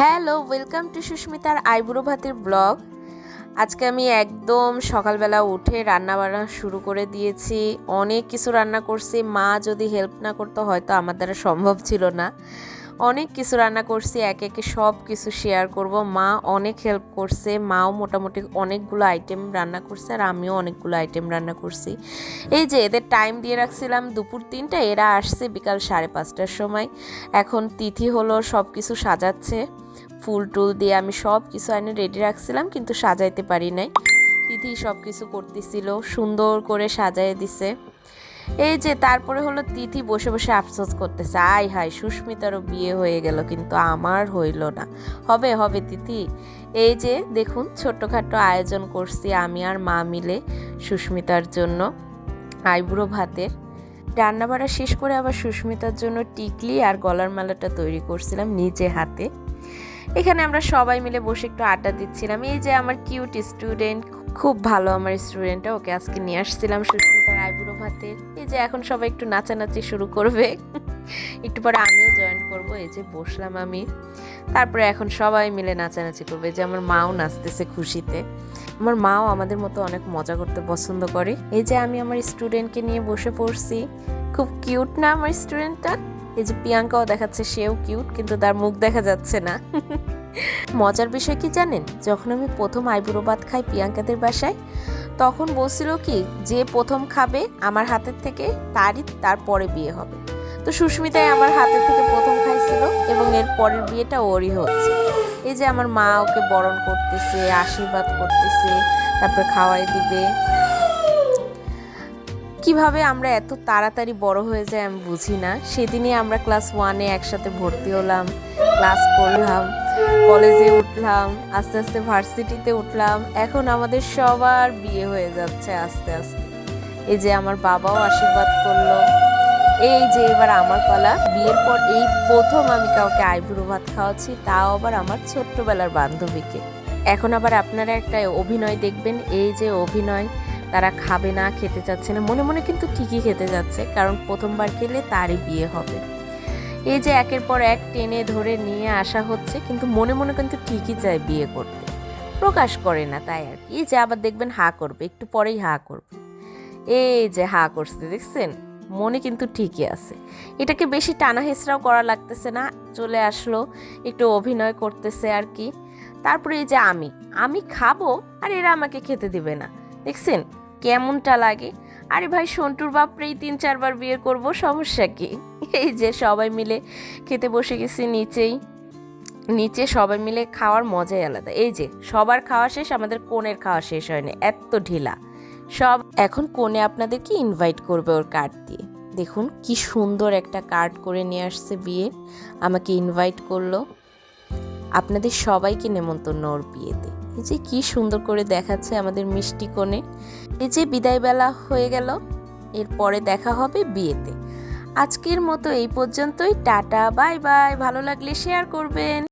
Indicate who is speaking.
Speaker 1: Hello welcome to সুস্মিতার eyebrow ভাতের blog আজকে আমি একদম সকালবেলা উঠে রান্না বান্না শুরু করে দিয়েছি। অনেক কিছু রান্না করছি, মা যদি হেল্প না করতো হয়তো আমার দ্বারা সম্ভব ছিল না। অনেক কিছু রান্না করছি, একে একে সব কিছু শেয়ার করব। মা অনেক হেল্প করছে, মাও মোটামুটি অনেকগুলো আইটেম রান্না করছে আর আমিও অনেকগুলো আইটেম রান্না করছি। এই যে এদের টাইম দিয়ে রাখছিলাম দুপুর তিনটা, এরা আসছে বিকাল সাড়ে পাঁচটার সময়। এখন তিথি হলো সব কিছু সাজাচ্ছে। ফুল টুল দিয়ে আমি সব কিছু আইনে রেডি রাখছিলাম, কিন্তু সাজাইতে পারি নাই। তিথি সব কিছু করতেছিল, সুন্দর করে সাজায় দিছে। এই যে তারপরে হলো তিথি বসে বসে আফসোস করতেছে আয় হায়, সুস্মিতারও বিয়ে হয়ে গেল, কিন্তু আমার হইল না। হবে হবে তিথি। এই যে দেখুন, ছোট্টখাটো আয়োজন করছি আমি আর মা মিলে সুস্মিতার জন্য আইবুড়ো ভাতের। রান্নাবাড়া শেষ করে আবার সুস্মিতার জন্য টিকলি আর গলার মালাটা তৈরি করছিলাম নিজে হাতে। এখানে আমরা সবাই মিলে বসে একটু আড্ডা দিচ্ছিলাম। এই যে আমার কিউট স্টুডেন্ট খুব ভালো আমার স্টুডেন্টটা, ওকে আজকে নিয়ে আসছিলাম সুস্মিতার আইবুড়ো ভাতের এই যে এখন সবাই একটু নাচানাচি শুরু করবে। একটু পরে আমিও জয়েন করব, এই যে বসলাম আমি। তারপরে এখন সবাই মিলে নাচানাচি করবে যে আমার মাও নাচতেছে খুশিতে। আমার মাও আমাদের মতো অনেক মজা করতে পছন্দ করে। এই যে আমি আমার স্টুডেন্টকে নিয়ে বসে পড়ছি। খুব কিউট না আমার স্টুডেন্টটা? এই যে প্রিয়াঙ্কাও দেখাচ্ছে, সেও কিউট কিন্তু তার মুখ দেখা যাচ্ছে না। মজার বিষয় কি জানেন? যখন আমি প্রথম আইবুড়ো ভাত খাই প্রিয়াঙ্কাদের বাসায়, তখন বলছিল কি, যে প্রথম খাবে আমার হাতের থেকে, তারই তারপরে বিয়ে হবে। তো সুস্মিতাই আমার হাতের থেকে প্রথম খাইছিল এবং এর পরের বিয়েটা ওরই হচ্ছে। এই যে আমার মা ওকে বরণ করতেছে, আশীর্বাদ করতেছে, তারপরে খাওয়াই দিবে। কীভাবে আমরা এত তাড়াতাড়ি বড় হয়ে যাই আমি বুঝি না। সেদিনই আমরা ক্লাস ওয়ানে একসাথে ভর্তি হলাম, ক্লাস করলাম। কলেজে উঠলাম, আস্তে আস্তে ভার্সিটিতে উঠলাম। এখন আমাদের সবার বিয়ে হয়ে যাচ্ছে আস্তে আস্তে। এই যে আমার বাবাও আশীর্বাদ করল। এই যে এবার আমার পালা, বিয়ের পর এই প্রথম আমি কাউকে আইবুড়ো ভাত খাওয়াচ্ছি, তাও আবার আমার ছোট্টবেলার বান্ধবীকে। এখন আবার আপনারা একটা অভিনয় দেখবেন, এই যে অভিনয়, তারা খাবে না, খেতে চাচ্ছে না, মনে মনে কিন্তু ঠিকই খেতে যাচ্ছে, কারণ প্রথমবার খেলে তারই বিয়ে হবে। এই যে একের পর এক টেনে ধরে নিয়ে আসা হচ্ছে, কিন্তু মনে মনে কিন্তু ঠিকই চায় বিয়ে করতে। প্রকাশ করে না তাই আর কি যে আবার দেখবেন হা করবে, একটু পরেই হা করবে। এই যে হা করছে, দেখছেন? মনে কিন্তু ঠিকই আছে। এটাকে বেশি টানা করা লাগতেছে না, চলে আসলো, একটু অভিনয় করতেছে আর কি। তারপরে এই যে আমি আমি খাব, আর এরা আমাকে খেতে দিবে না। দেখছেন? কেমনটা লাগে? আরে ভাই, সন্টুর বাপরেই তিন, চারবার বিয়ে করব, সমস্যা কি? এই যে সবাই মিলে খেতে বসে গেছি নিচেই। নিচে সবাই মিলে খাওয়ার মজাই আলাদা। এই যে, সবার খাওয়া শেষ, আমাদের কোণের খাওয়া শেষ হয়নি। এত ঢিলা। সব, এখন কোণে আপনাদেরকে ইনভাইট করবে ওর কার্ড দিয়ে। দেখুন কি সুন্দর একটা কার্ড করে নিয়ে আসছে বিয়ে। আমাকে ইনভাইট করল। আপনাদের সবাইকে নেমন্তন্ন ওর বিয়েতে। এই যে কি সুন্দর করে দেখাচ্ছে আমাদের মিষ্টি কোণে এই যে বিদায়বেলা হয়ে গেল, এরপরে দেখা হবে বিয়েতে। আজকের মতো এই পর্যন্তই। Tata, bye bye. ভালো লাগলে শেয়ার করবেন।